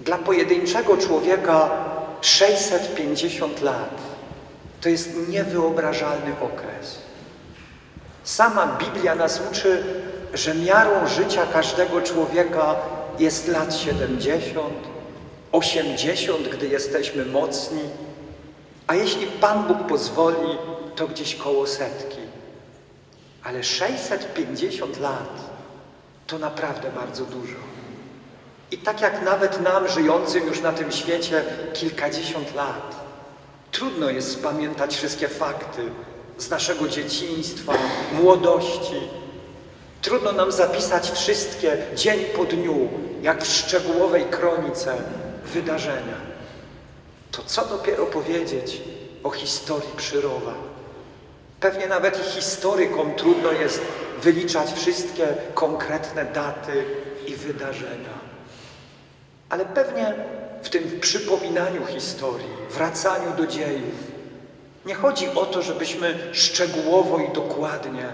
Dla pojedynczego człowieka 650 lat to jest niewyobrażalny okres. Sama Biblia nas uczy, że miarą życia każdego człowieka jest lat 70, 80, gdy jesteśmy mocni, a jeśli Pan Bóg pozwoli, to gdzieś koło setki. Ale 650 lat to naprawdę bardzo dużo. I tak jak nawet nam, żyjącym już na tym świecie kilkadziesiąt lat, trudno jest spamiętać wszystkie fakty z naszego dzieciństwa, młodości. Trudno nam zapisać wszystkie dzień po dniu, jak w szczegółowej kronice, wydarzenia. To co dopiero powiedzieć o historii Przyrowa? Pewnie nawet i historykom trudno jest wyliczać wszystkie konkretne daty i wydarzenia. Ale pewnie w tym przypominaniu historii, wracaniu do dziejów, nie chodzi o to, żebyśmy szczegółowo i dokładnie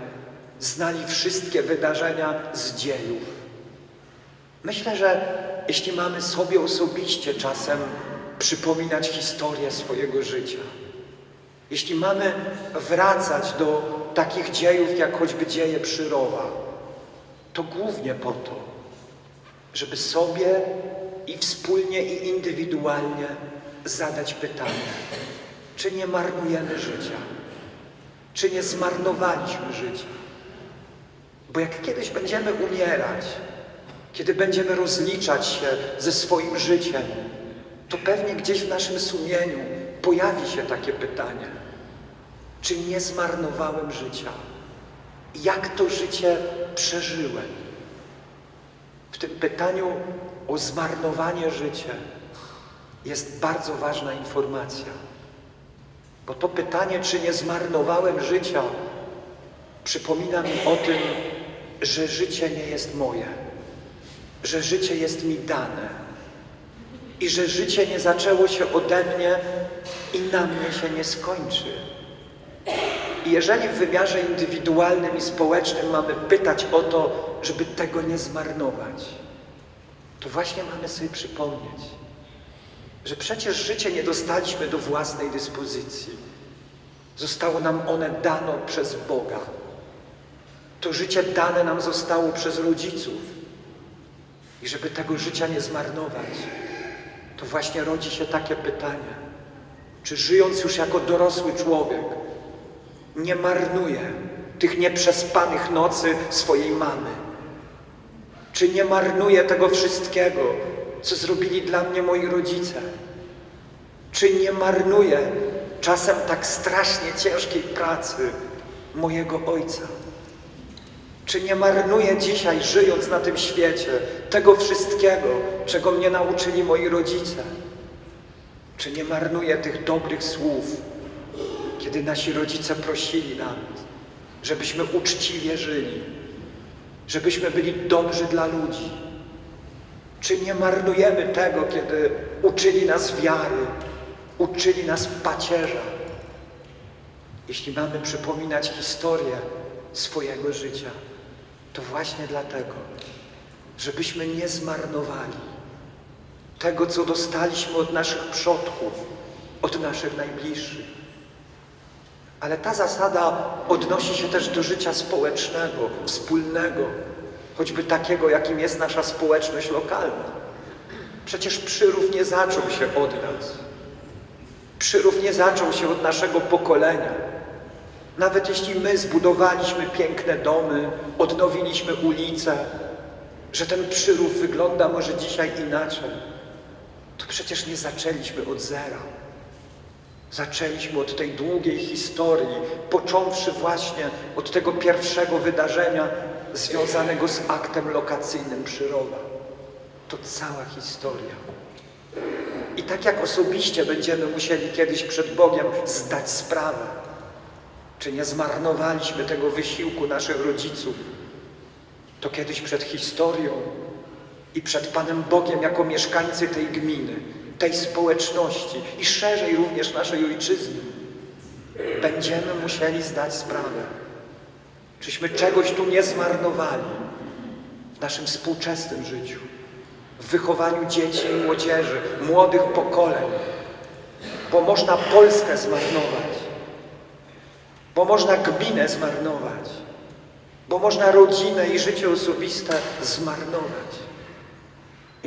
znali wszystkie wydarzenia z dziejów. Myślę, że jeśli mamy sobie osobiście czasem przypominać historię swojego życia, jeśli mamy wracać do takich dziejów, jak choćby dzieje Przyrowa, to głównie po to, żeby sobie i wspólnie i indywidualnie zadać pytanie, czy nie marnujemy życia? Czy nie zmarnowaliśmy życia? Bo jak kiedyś będziemy umierać, kiedy będziemy rozliczać się ze swoim życiem, to pewnie gdzieś w naszym sumieniu pojawi się takie pytanie, czy nie zmarnowałem życia? Jak to życie przeżyłem? W tym pytaniu o zmarnowanie życia jest bardzo ważna informacja. Bo to pytanie, czy nie zmarnowałem życia, przypomina mi o tym, że życie nie jest moje, że życie jest mi dane i że życie nie zaczęło się ode mnie i na mnie się nie skończy. I jeżeli w wymiarze indywidualnym i społecznym mamy pytać o to, żeby tego nie zmarnować, to właśnie mamy sobie przypomnieć, że przecież życie nie dostaliśmy do własnej dyspozycji. Zostało nam one dane przez Boga. To życie dane nam zostało przez rodziców. I żeby tego życia nie zmarnować, to właśnie rodzi się takie pytanie, czy żyjąc już jako dorosły człowiek, nie marnuje tych nieprzespanych nocy swojej mamy? Czy nie marnuję tego wszystkiego, co zrobili dla mnie moi rodzice? Czy nie marnuję czasem tak strasznie ciężkiej pracy mojego ojca? Czy nie marnuję dzisiaj, żyjąc na tym świecie, tego wszystkiego, czego mnie nauczyli moi rodzice? Czy nie marnuję tych dobrych słów, kiedy nasi rodzice prosili nas, żebyśmy uczciwie żyli, żebyśmy byli dobrzy dla ludzi? Czy nie marnujemy tego, kiedy uczyli nas wiary, uczyli nas pacierza? Jeśli mamy przypominać historię swojego życia, to właśnie dlatego, żebyśmy nie zmarnowali tego, co dostaliśmy od naszych przodków, od naszych najbliższych. Ale ta zasada odnosi się też do życia społecznego, wspólnego, choćby takiego, jakim jest nasza społeczność lokalna. Przecież przyrów nie zaczął się od nas. Przyrów nie zaczął się od naszego pokolenia. Nawet jeśli my zbudowaliśmy piękne domy, odnowiliśmy ulice, że ten przyrów wygląda może dzisiaj inaczej, to przecież nie zaczęliśmy od zera. Zaczęliśmy od tej długiej historii, począwszy właśnie od tego pierwszego wydarzenia związanego z aktem lokacyjnym Przyroda. To cała historia. I tak jak osobiście będziemy musieli kiedyś przed Bogiem zdać sprawę, czy nie zmarnowaliśmy tego wysiłku naszych rodziców, to kiedyś przed historią i przed Panem Bogiem jako mieszkańcy tej gminy, tej społeczności i szerzej również naszej ojczyzny, będziemy musieli zdać sprawę, czyśmy czegoś tu nie zmarnowali w naszym współczesnym życiu. w wychowaniu dzieci i młodzieży, młodych pokoleń, bo można Polskę zmarnować, bo można gminę zmarnować, bo można rodzinę i życie osobiste zmarnować.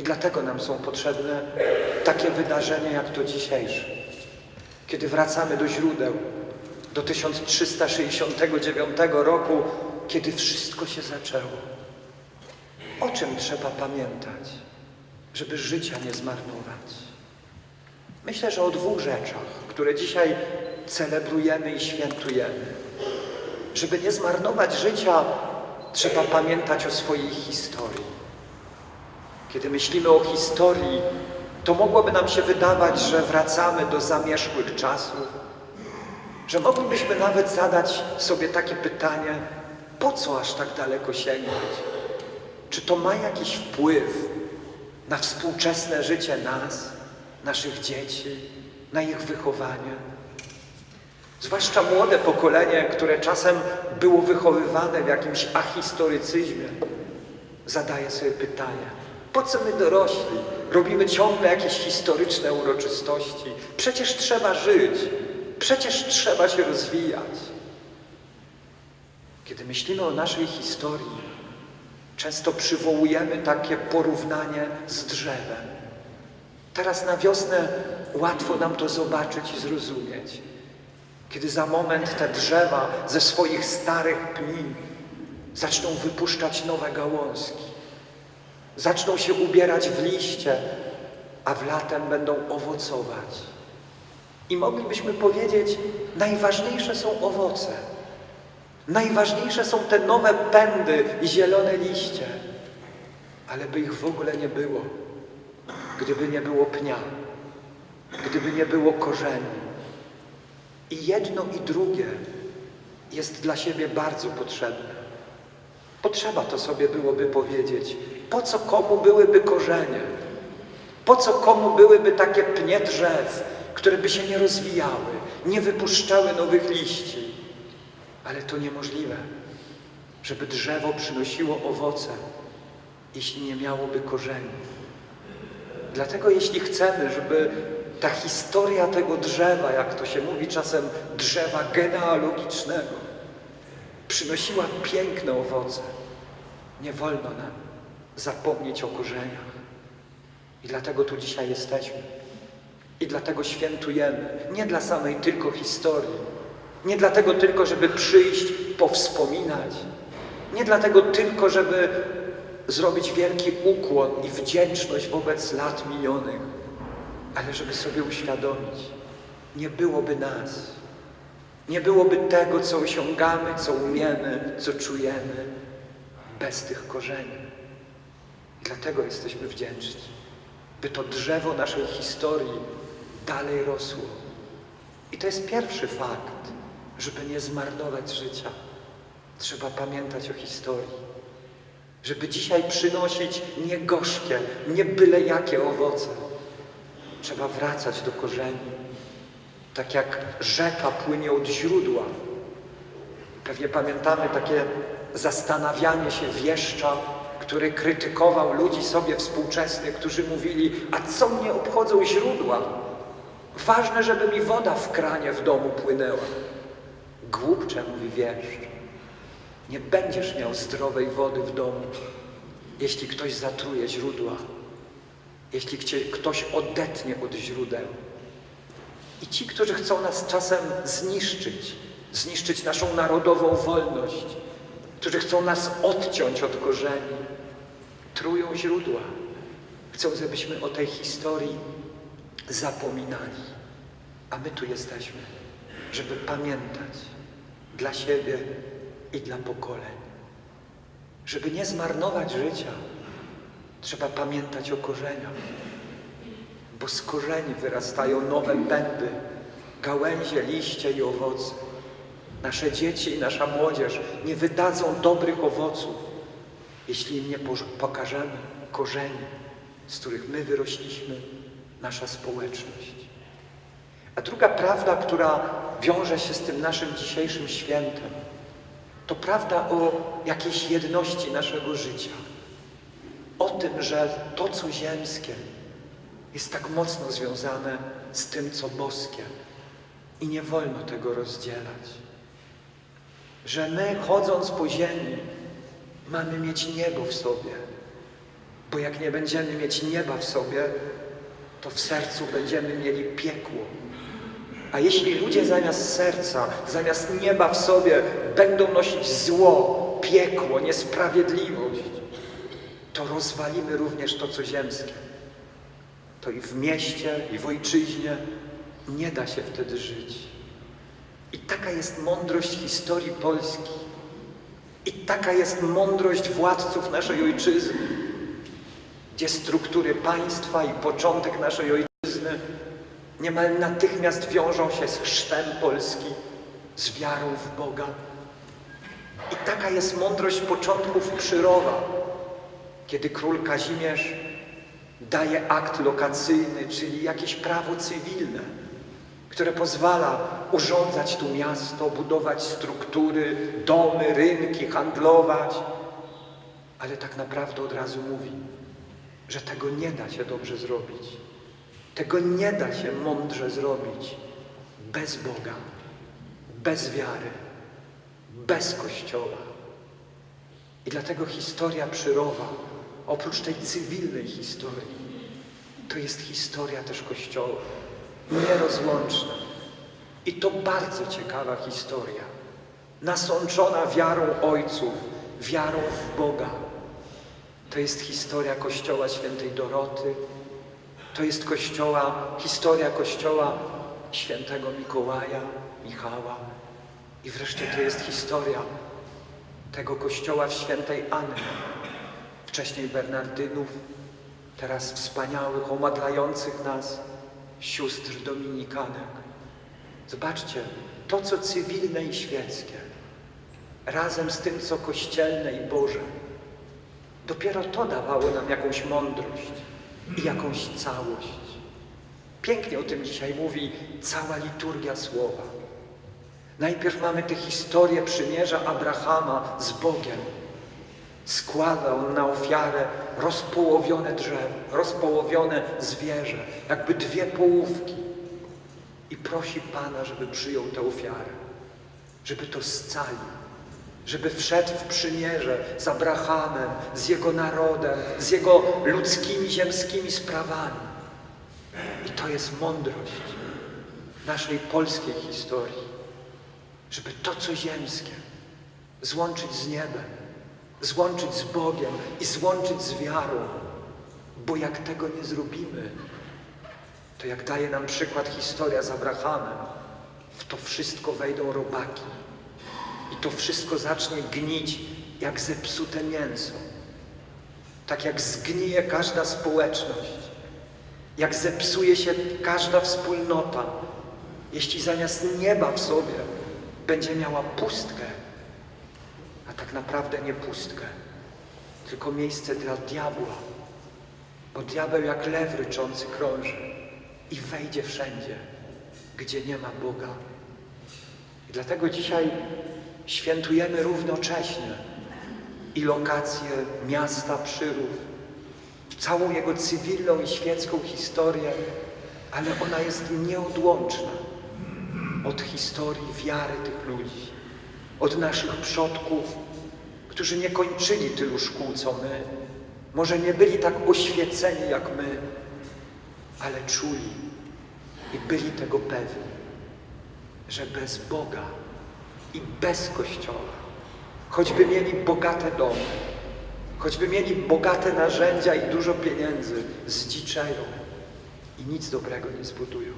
I dlatego nam są potrzebne takie wydarzenia jak to dzisiejsze, kiedy wracamy do źródeł, do 1369 roku, kiedy wszystko się zaczęło. O czym trzeba pamiętać, żeby życia nie zmarnować? Myślę, że o dwóch rzeczach, które dzisiaj celebrujemy i świętujemy. Żeby nie zmarnować życia, trzeba pamiętać o swojej historii. Kiedy myślimy o historii, to mogłoby nam się wydawać, że wracamy do zamierzchłych czasów, że moglibyśmy nawet zadać sobie takie pytanie, po co aż tak daleko sięgać? Czy to ma jakiś wpływ na współczesne życie nas, naszych dzieci, na ich wychowanie? Zwłaszcza młode pokolenie, które czasem było wychowywane w jakimś ahistorycyzmie, zadaje sobie pytanie, po co my dorośli robimy ciągle jakieś historyczne uroczystości? Przecież trzeba żyć, przecież trzeba się rozwijać. Kiedy myślimy o naszej historii, często przywołujemy takie porównanie z drzewem. Teraz na wiosnę łatwo nam to zobaczyć i zrozumieć. Kiedy za moment te drzewa ze swoich starych pni zaczną wypuszczać nowe gałązki, zaczną się ubierać w liście, a w latem będą owocować. I moglibyśmy powiedzieć, najważniejsze są owoce. Najważniejsze są te nowe pędy i zielone liście. Ale by ich w ogóle nie było, gdyby nie było pnia, gdyby nie było korzeni. I jedno i drugie jest dla siebie bardzo potrzebne. Potrzeba to sobie byłoby powiedzieć. Po co komu byłyby korzenie? Po co komu byłyby takie pnie drzew, które by się nie rozwijały, nie wypuszczały nowych liści? Ale to niemożliwe, żeby drzewo przynosiło owoce, jeśli nie miałoby korzeni. Dlatego jeśli chcemy, żeby ta historia tego drzewa, jak to się mówi czasem, drzewa genealogicznego, przynosiła piękne owoce, nie wolno nam zapomnieć o korzeniach. I dlatego tu dzisiaj jesteśmy. I dlatego świętujemy. Nie dla samej tylko historii. Nie dlatego tylko, żeby przyjść, powspominać. Nie dlatego tylko, żeby zrobić wielki ukłon i wdzięczność wobec lat minionych, ale żeby sobie uświadomić, nie byłoby nas, nie byłoby tego, co osiągamy, co umiemy, co czujemy, bez tych korzeni. Dlatego jesteśmy wdzięczni, by to drzewo naszej historii dalej rosło. I to jest pierwszy fakt, żeby nie zmarnować życia. Trzeba pamiętać o historii. Żeby dzisiaj przynosić nie gorzkie, nie byle jakie owoce. Trzeba wracać do korzeni. Tak jak rzeka płynie od źródła. Pewnie pamiętamy takie zastanawianie się wieszcza, który krytykował ludzi sobie współczesnych, którzy mówili, a co mnie obchodzą źródła? Ważne, żeby mi woda w kranie w domu płynęła. Głupcze, mówi wieszcz. Nie będziesz miał zdrowej wody w domu, jeśli ktoś zatruje źródła, jeśli ktoś odetnie od źródeł. I ci, którzy chcą nas czasem zniszczyć, zniszczyć naszą narodową wolność, którzy chcą nas odciąć od korzeni, trują źródła. Chcą, żebyśmy o tej historii zapominali. A my tu jesteśmy, żeby pamiętać dla siebie i dla pokoleń. Żeby nie zmarnować życia, trzeba pamiętać o korzeniach, bo z korzeni wyrastają nowe pędy, gałęzie, liście i owoce. Nasze dzieci i nasza młodzież nie wydadzą dobrych owoców, jeśli im nie pokażemy korzeni, z których my wyrośliśmy, nasza społeczność. A druga prawda, która wiąże się z tym naszym dzisiejszym świętem, to prawda o jakiejś jedności naszego życia, o tym, że to, co ziemskie, jest tak mocno związane z tym, co boskie. I nie wolno tego rozdzielać. Że my, chodząc po ziemi, mamy mieć niebo w sobie. Bo jak nie będziemy mieć nieba w sobie, to w sercu będziemy mieli piekło. A jeśli ludzie zamiast serca, zamiast nieba w sobie będą nosić zło, piekło, niesprawiedliwość, to rozwalimy również to, co ziemskie. To i w mieście, i w ojczyźnie nie da się wtedy żyć. I taka jest mądrość historii Polski. I taka jest mądrość władców naszej ojczyzny, gdzie struktury państwa i początek naszej ojczyzny niemal natychmiast wiążą się z chrztem Polski, z wiarą w Boga. I taka jest mądrość początków Przyrowa, kiedy król Kazimierz daje akt lokacyjny, czyli jakieś prawo cywilne, które pozwala urządzać tu miasto, budować struktury, domy, rynki, handlować, ale tak naprawdę od razu mówi, że tego nie da się dobrze zrobić. Tego nie da się mądrze zrobić bez Boga, bez wiary, bez Kościoła. I dlatego historia Przyrowa, oprócz tej cywilnej historii, to jest historia też Kościoła, nierozłączna. I to bardzo ciekawa historia, nasączona wiarą ojców, wiarą w Boga. To jest historia Kościoła Świętej Doroty, to jest kościoła, historia kościoła świętego Mikołaja, Michała. I wreszcie to jest historia tego kościoła w świętej Anny, wcześniej Bernardynów, teraz wspaniałych, omadlających nas sióstr dominikanek. Zobaczcie, to co cywilne i świeckie, razem z tym co kościelne i Boże, dopiero to dawało nam jakąś mądrość i jakąś całość. Pięknie o tym dzisiaj mówi cała liturgia słowa. Najpierw mamy tę historię przymierza Abrahama z Bogiem. Składa on na ofiarę rozpołowione drzewo, rozpołowione zwierzę, jakby dwie połówki. I prosi Pana, żeby przyjął tę ofiarę, żeby to scalił, żeby wszedł w przymierze z Abrahamem, z jego narodem, z jego ludzkimi, ziemskimi sprawami. I to jest mądrość naszej polskiej historii, żeby to, co ziemskie, złączyć z niebem, złączyć z Bogiem i złączyć z wiarą, bo jak tego nie zrobimy, to jak daje nam przykład historia z Abrahamem, w to wszystko wejdą robaki. I to wszystko zacznie gnić jak zepsute mięso. Tak jak zgnije każda społeczność, jak zepsuje się każda wspólnota, jeśli zamiast nieba w sobie będzie miała pustkę, tak naprawdę nie pustkę, tylko miejsce dla diabła, bo diabeł jak lew ryczący krąży i wejdzie wszędzie, gdzie nie ma Boga. I dlatego dzisiaj świętujemy równocześnie i lokację miasta Przyrów, całą jego cywilną i świecką historię, ale ona jest nieodłączna od historii wiary tych ludzi, od naszych przodków, którzy nie kończyli tylu szkół, co my, może nie byli tak oświeceni jak my, ale czuli i byli tego pewni, że bez Boga i bez Kościoła, choćby mieli bogate domy, choćby mieli bogate narzędzia i dużo pieniędzy, zdziczeją i nic dobrego nie zbudują.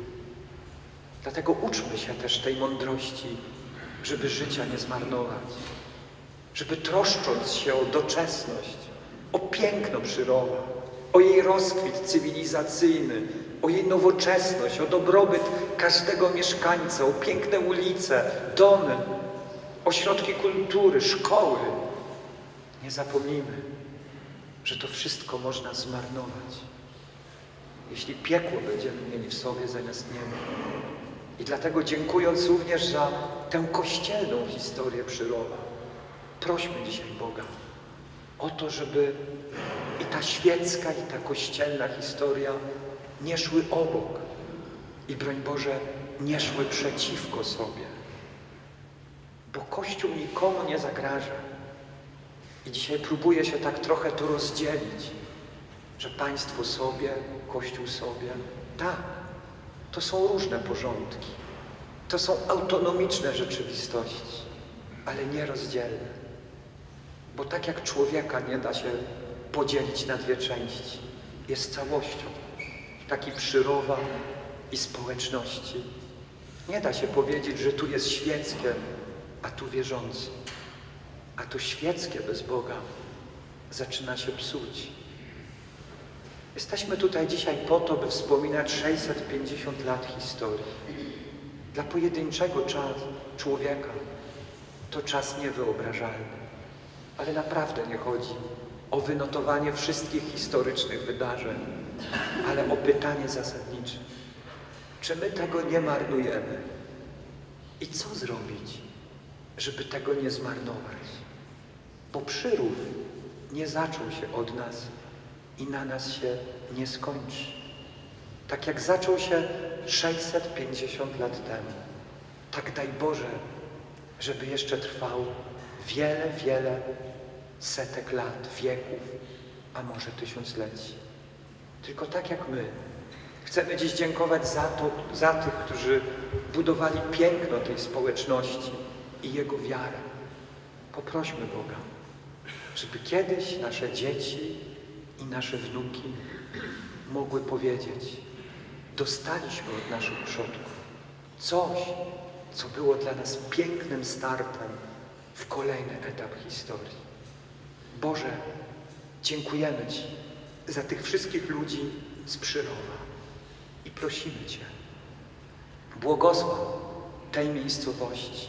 Dlatego uczmy się też tej mądrości, żeby życia nie zmarnować, żeby troszcząc się o doczesność, o piękno przyrody, o jej rozkwit cywilizacyjny, o jej nowoczesność, o dobrobyt każdego mieszkańca, o piękne ulice, domy, ośrodki kultury, szkoły. Nie zapomnijmy, że to wszystko można zmarnować, jeśli piekło będziemy mieli w sobie zamiast nieba. I dlatego dziękując również za tę kościelną historię przyrody, prośmy dzisiaj Boga o to, żeby i ta świecka, i ta kościelna historia nie szły obok i broń Boże, nie szły przeciwko sobie. Bo Kościół nikomu nie zagraża. I dzisiaj próbuje się tak trochę to rozdzielić, że państwo sobie, Kościół sobie. Tak, to są różne porządki. To są autonomiczne rzeczywistości, ale nierozdzielne. Bo tak jak człowieka nie da się podzielić na dwie części, jest całością, tak i przyroda i społeczności. Nie da się powiedzieć, że tu jest świeckie, a tu wierzący. A to świeckie bez Boga zaczyna się psuć. Jesteśmy tutaj dzisiaj po to, by wspominać 650 lat historii. Dla pojedynczego czas, człowieka to czas niewyobrażalny. Ale naprawdę nie chodzi o wynotowanie wszystkich historycznych wydarzeń, ale o pytanie zasadnicze. Czy my tego nie marnujemy? I co zrobić, żeby tego nie zmarnować? Bo przyrów nie zaczął się od nas i na nas się nie skończy. Tak jak zaczął się 650 lat temu. Tak daj Boże, żeby jeszcze trwał wiele, wiele setek lat, wieków, a może tysiącleci. Tylko tak jak my, chcemy dziś dziękować za, to, za tych, którzy budowali piękno tej społeczności i Jego wiarę. Poprośmy Boga, żeby kiedyś nasze dzieci i nasze wnuki mogły powiedzieć, dostaliśmy od naszych przodków coś, co było dla nas pięknym startem w kolejny etap historii. Boże, dziękujemy Ci za tych wszystkich ludzi z Przyrowa i prosimy Cię, błogosław tej miejscowości,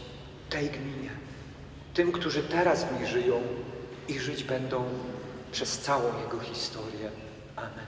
tej gminie, tym, którzy teraz w niej żyją i żyć będą przez całą Jego historię. Amen.